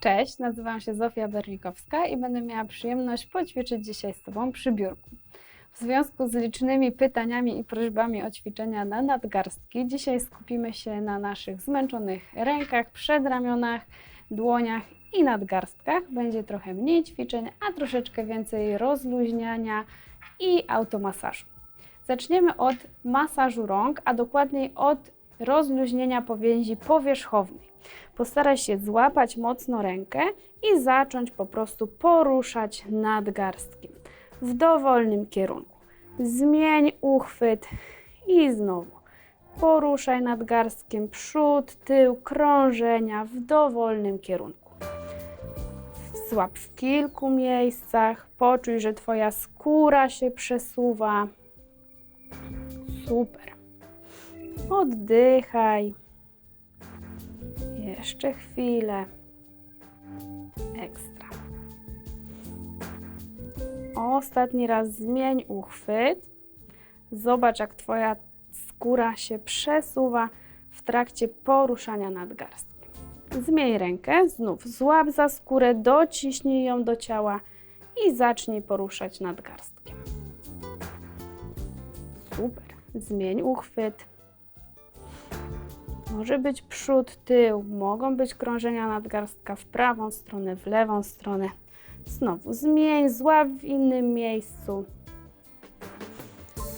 Cześć, nazywam się Zofia Berlikowska i będę miała przyjemność poćwiczyć dzisiaj z Tobą przy biurku. W związku z licznymi pytaniami i prośbami o ćwiczenia na nadgarstki, dzisiaj skupimy się na naszych zmęczonych rękach, przedramionach, dłoniach i nadgarstkach. Będzie trochę mniej ćwiczeń, a troszeczkę więcej rozluźniania i automasażu. Zaczniemy od masażu rąk, a dokładniej od rozluźnienia powięzi powierzchownej. Postaraj się złapać mocno rękę i zacząć po prostu poruszać nadgarstkiem w dowolnym kierunku. Zmień uchwyt i znowu poruszaj nadgarstkiem przód, tył, krążenia w dowolnym kierunku. Złap w kilku miejscach, poczuj, że Twoja skóra się przesuwa. Super. Oddychaj. Jeszcze chwilę. Ekstra. Ostatni raz zmień uchwyt. Zobacz, jak Twoja skóra się przesuwa w trakcie poruszania nadgarstkiem. Zmień rękę, znów złap za skórę, dociśnij ją do ciała i zacznij poruszać nadgarstkiem. Super. Zmień uchwyt. Może być przód, tył, mogą być krążenia nadgarstka w prawą stronę, w lewą stronę. Znowu zmień, złap w innym miejscu.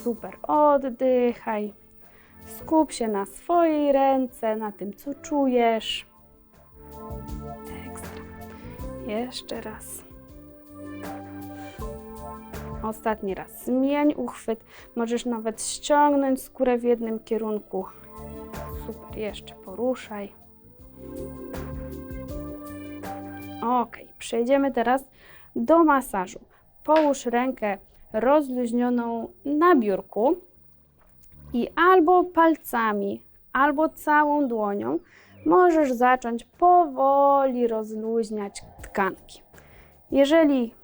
Super, oddychaj. Skup się na swojej ręce, na tym, co czujesz. Ekstra. Jeszcze raz. Ostatni raz. Zmień uchwyt. Możesz nawet ściągnąć skórę w jednym kierunku. Super, jeszcze poruszaj. Ok, przejdziemy teraz do masażu. Połóż rękę rozluźnioną na biurku i albo palcami, albo całą dłonią możesz zacząć powoli rozluźniać tkanki. Jeżeli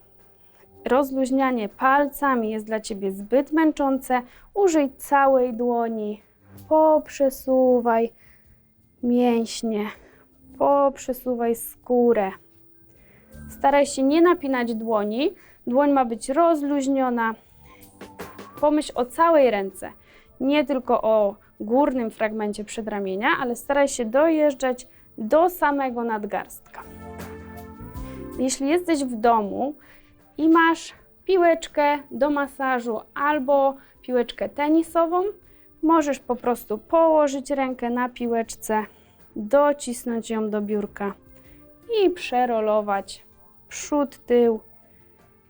rozluźnianie palcami jest dla Ciebie zbyt męczące, użyj całej dłoni, poprzesuwaj mięśnie, poprzesuwaj skórę. Staraj się nie napinać dłoni, dłoń ma być rozluźniona. Pomyśl o całej ręce, nie tylko o górnym fragmencie przedramienia, ale staraj się dojeżdżać do samego nadgarstka. Jeśli jesteś w domu i masz piłeczkę do masażu albo piłeczkę tenisową, możesz po prostu położyć rękę na piłeczce, docisnąć ją do biurka i przerolować przód, tył.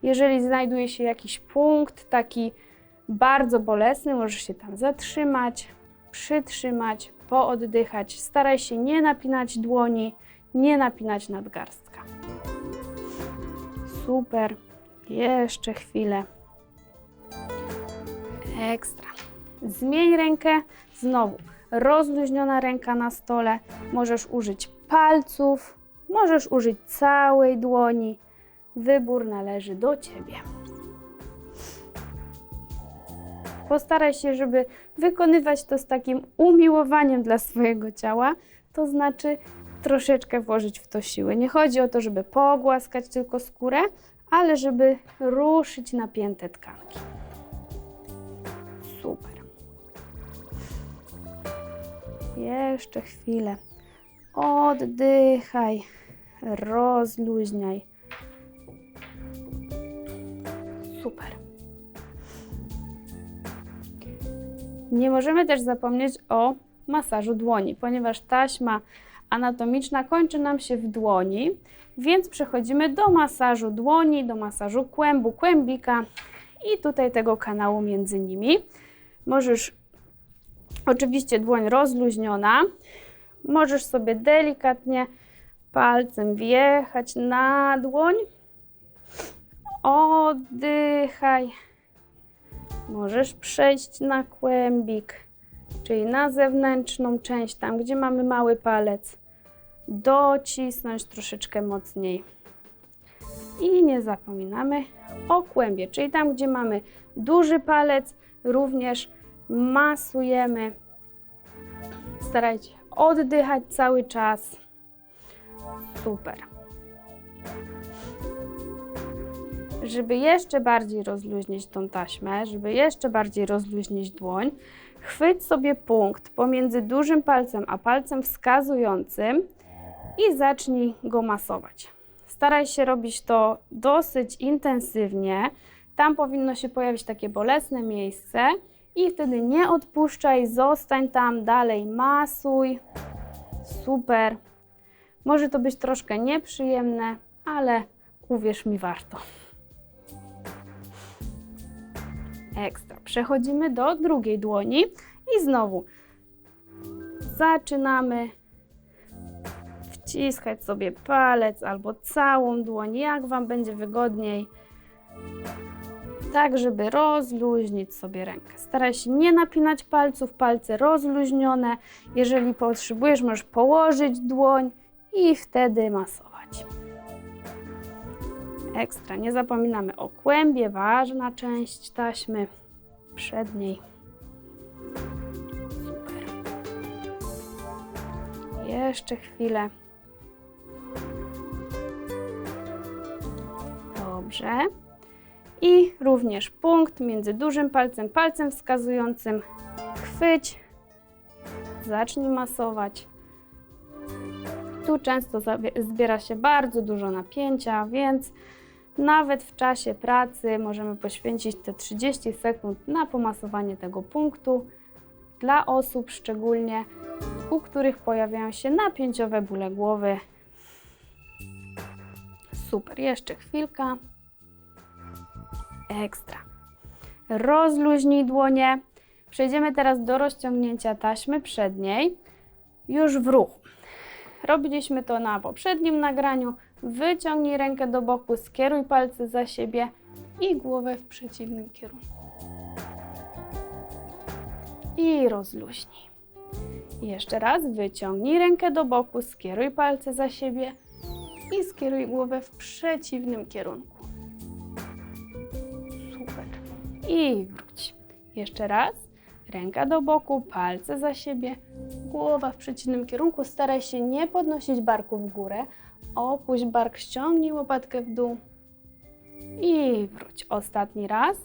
Jeżeli znajduje się jakiś punkt taki bardzo bolesny, możesz się tam zatrzymać, przytrzymać, pooddychać. Staraj się nie napinać dłoni, nie napinać nadgarstka. Super. Jeszcze chwilę. Ekstra. Zmień rękę. Znowu rozluźniona ręka na stole. Możesz użyć palców, możesz użyć całej dłoni. Wybór należy do Ciebie. Postaraj się, żeby wykonywać to z takim umiłowaniem dla swojego ciała, to znaczy troszeczkę włożyć w to siły. Nie chodzi o to, żeby pogłaskać tylko skórę, ale żeby ruszyć napięte tkanki. Super. Jeszcze chwilę. Oddychaj, rozluźniaj. Super. Nie możemy też zapomnieć o masażu dłoni, ponieważ taśma anatomiczna kończy nam się w dłoni, więc przechodzimy do masażu dłoni, do masażu kłębu, kłębika i tutaj tego kanału między nimi. Możesz oczywiście dłoń rozluźniona, możesz sobie delikatnie palcem wjechać na dłoń, oddychaj. Możesz przejść na kłębik, czyli na zewnętrzną część, tam gdzie mamy mały palec. Docisnąć troszeczkę mocniej. I nie zapominamy o kłębie, czyli tam gdzie mamy duży palec, również masujemy. Starajcie oddychać cały czas. Super. Żeby jeszcze bardziej rozluźnić tą taśmę, żeby jeszcze bardziej rozluźnić dłoń, chwyć sobie punkt pomiędzy dużym palcem a palcem wskazującym i zacznij go masować. Staraj się robić to dosyć intensywnie. Tam powinno się pojawić takie bolesne miejsce i wtedy nie odpuszczaj, zostań tam dalej, masuj. Super. Może to być troszkę nieprzyjemne, ale uwierz mi, warto. Ekstra. Przechodzimy do drugiej dłoni i znowu zaczynamy wciskać sobie palec albo całą dłoń, jak Wam będzie wygodniej, tak żeby rozluźnić sobie rękę. Staraj się nie napinać palców, palce rozluźnione. Jeżeli potrzebujesz, możesz położyć dłoń i wtedy masować. Ekstra. Nie zapominamy o kłębie, ważna część taśmy przedniej. Super. Jeszcze chwilę. Dobrze. I również punkt między dużym palcem, palcem wskazującym. Chwyć. Zacznij masować. Tu często zbiera się bardzo dużo napięcia, więc nawet w czasie pracy możemy poświęcić te 30 sekund na pomasowanie tego punktu. Dla osób szczególnie, u których pojawiają się napięciowe bóle głowy. Super, jeszcze chwilka. Ekstra. Rozluźnij dłonie. Przejdziemy teraz do rozciągnięcia taśmy przedniej, już w ruchu. Robiliśmy to na poprzednim nagraniu. Wyciągnij rękę do boku, skieruj palce za siebie i głowę w przeciwnym kierunku. I rozluźnij. Jeszcze raz wyciągnij rękę do boku, skieruj palce za siebie i skieruj głowę w przeciwnym kierunku. I wróć. Jeszcze raz. Ręka do boku, palce za siebie, głowa w przeciwnym kierunku. Staraj się nie podnosić barku w górę. Opuść bark, ściągnij łopatkę w dół i wróć. Ostatni raz.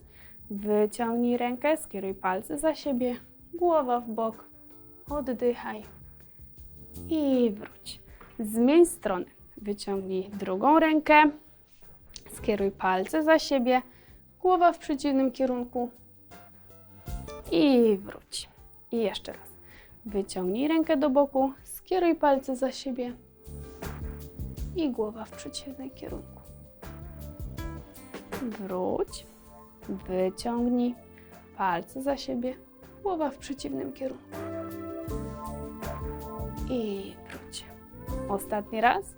Wyciągnij rękę, skieruj palce za siebie, głowa w bok. Oddychaj i wróć. Zmień stronę. Wyciągnij drugą rękę, skieruj palce za siebie, głowa w przeciwnym kierunku i wróć. I jeszcze raz. Wyciągnij rękę do boku, skieruj palce za siebie i głowa w przeciwnym kierunku. Wróć, wyciągnij palce za siebie, głowa w przeciwnym kierunku. I wróć. Ostatni raz.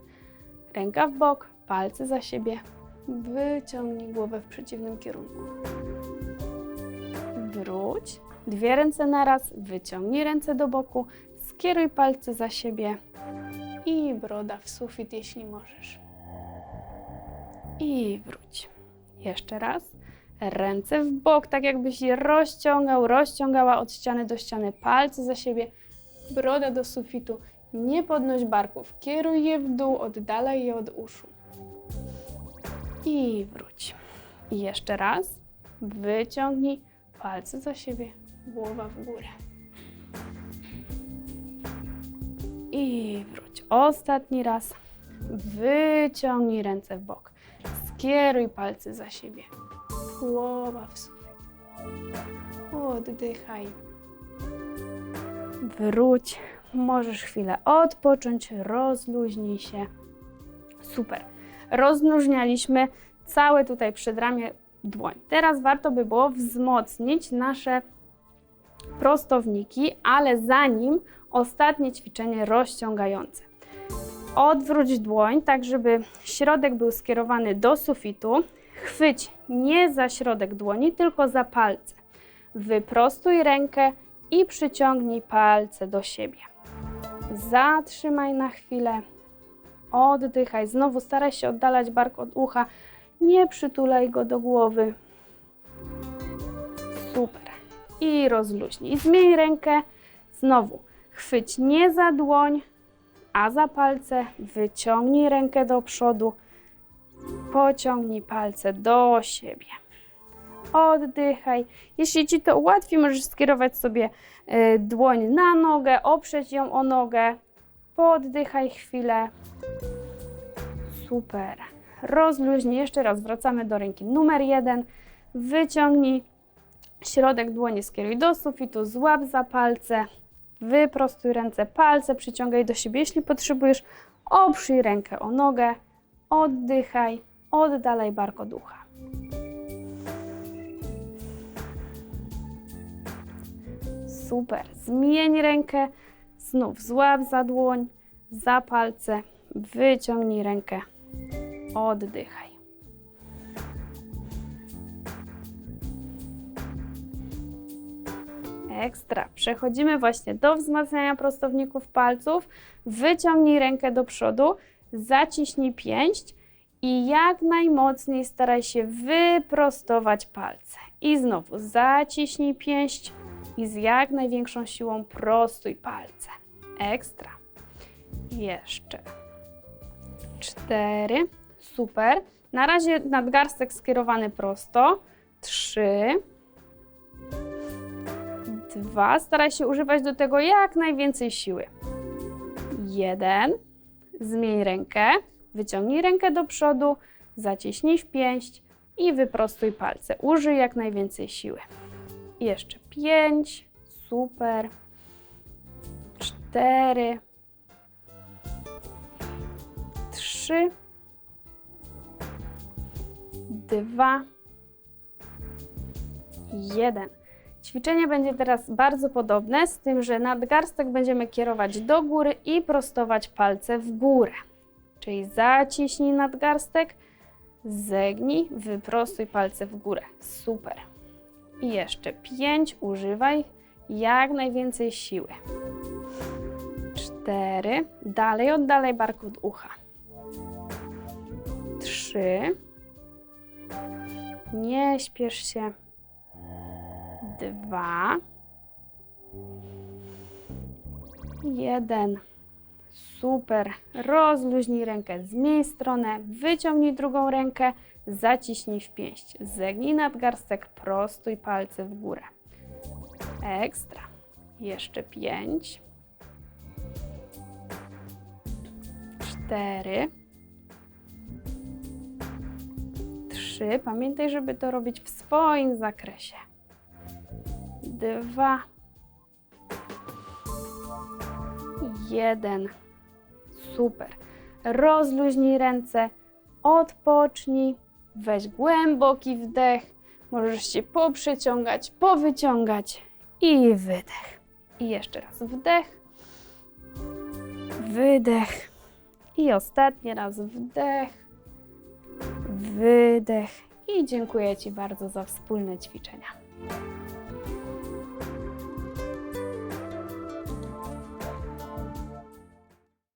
Ręka w bok, palce za siebie, wyciągnij głowę w przeciwnym kierunku. Wróć. Dwie ręce naraz, wyciągnij ręce do boku, skieruj palce za siebie i broda w sufit, jeśli możesz. I wróć. Jeszcze raz. Ręce w bok, tak jakbyś je rozciągał, rozciągała od ściany do ściany, palce za siebie, broda do sufitu. Nie podnoś barków, kieruj je w dół, oddalaj je od uszu. I wróć. I jeszcze raz. Wyciągnij palce za siebie, głowa w górę. I wróć. Ostatni raz. Wyciągnij ręce w bok. Skieruj palce za siebie. Głowa w sufit. Oddychaj. Wróć. Możesz chwilę odpocząć, rozluźnij się. Super. Rozluźnialiśmy całe tutaj przedramię dłoń. Teraz warto by było wzmocnić nasze prostowniki, ale zanim ostatnie ćwiczenie rozciągające. Odwróć dłoń tak, żeby środek był skierowany do sufitu. Chwyć nie za środek dłoni, tylko za palce. Wyprostuj rękę i przyciągnij palce do siebie. Zatrzymaj na chwilę. Oddychaj. Znowu staraj się oddalać bark od ucha. Nie przytulaj go do głowy. Super. I rozluźnij. Zmień rękę. Znowu chwyć nie za dłoń, a za palce. Wyciągnij rękę do przodu. Pociągnij palce do siebie. Oddychaj. Jeśli Ci to ułatwi, możesz skierować sobie y, dłoń na nogę, oprzeć ją o nogę. Poddychaj chwilę. Super. Rozluźnij. Jeszcze raz wracamy do ręki numer jeden. Wyciągnij środek dłoni, skieruj do sufitu, złap za palce. Wyprostuj ręce, palce przyciągaj do siebie. Jeśli potrzebujesz, oprzyj rękę o nogę. Oddychaj. Oddalaj bark od ucha. Super. Zmień rękę. Znów złap za dłoń, za palce. Wyciągnij rękę. Oddychaj. Ekstra. Przechodzimy właśnie do wzmacniania prostowników palców. Wyciągnij rękę do przodu, zaciśnij pięść i jak najmocniej staraj się wyprostować palce. I znowu zaciśnij pięść i z jak największą siłą prostuj palce. Ekstra. Jeszcze. Cztery. Super. Na razie nadgarstek skierowany prosto. Trzy. Dwa. Staraj się używać do tego jak najwięcej siły. Jeden. Zmień rękę. Wyciągnij rękę do przodu, zaciśnij w pięść i wyprostuj palce. Użyj jak najwięcej siły. Jeszcze pięć. Super. Cztery. Trzy. Dwa. Jeden. Ćwiczenie będzie teraz bardzo podobne, z tym, że nadgarstek będziemy kierować do góry i prostować palce w górę. Czyli zaciśnij nadgarstek, zegnij, wyprostuj palce w górę. Super. I jeszcze pięć. Używaj jak najwięcej siły. Cztery. Dalej oddalaj bark od ucha. Trzy. Nie śpiesz się. Dwa. Jeden. Super. Rozluźnij rękę, zmień stronę, wyciągnij drugą rękę, zaciśnij w pięść. Zegnij nadgarstek, prostuj palce w górę. Ekstra. Jeszcze pięć. Cztery. Trzy. Pamiętaj, żeby to robić w swoim zakresie. Dwa. Jeden. Super. Rozluźnij ręce, odpocznij, weź głęboki wdech. Możesz się poprzeciągać, powyciągać i wydech. I jeszcze raz wdech, wydech. I ostatni raz wdech, wydech. I dziękuję Ci bardzo za wspólne ćwiczenia.